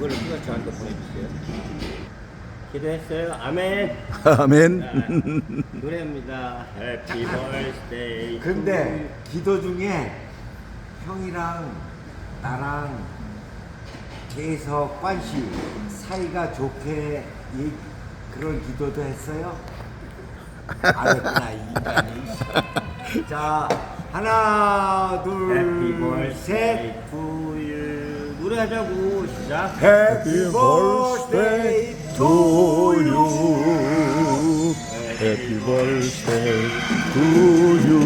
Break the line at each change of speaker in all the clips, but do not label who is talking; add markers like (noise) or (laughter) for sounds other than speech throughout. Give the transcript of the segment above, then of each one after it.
이걸로 찍어 저한테 보내주세요. 기도했어요. 아멘. (laughs)
아멘.
자, 노래입니다. Happy birthday.
근데 기도 중에 형이랑 나랑 계속 관시 사이가 좋게 이 그런 기도도 했어요? 안 했구나 이. 자 하나
Happy birthday
둘셋.
노래하자고 시작.
Happy birthday to you
Happy birthday to you.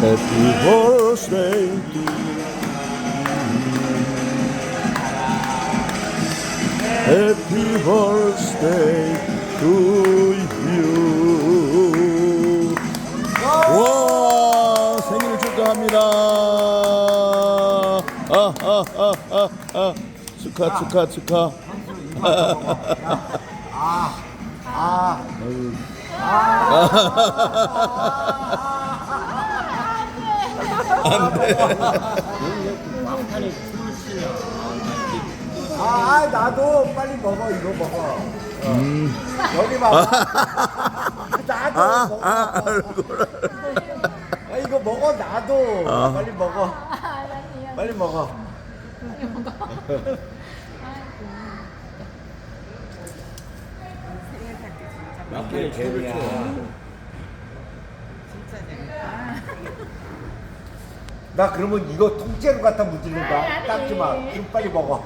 Happy birthday to you. Happy birthday to you. 와 생일 축하합니다. 아, 아, 아, 아, 아. 축하, 축하, 축하.
아. 아, 나도 빨리 먹어 이거 먹어. 여기 봐. 나도
아,
먹어.
아,
아, 이거 먹어 나도.
아.
빨리 먹어. 빨리 먹어.
왕판에 춤을
재미야.
춰.
나 그러면 이거 통째로 갖다 문지른다. 닦지 마. 지금 빨리 먹어.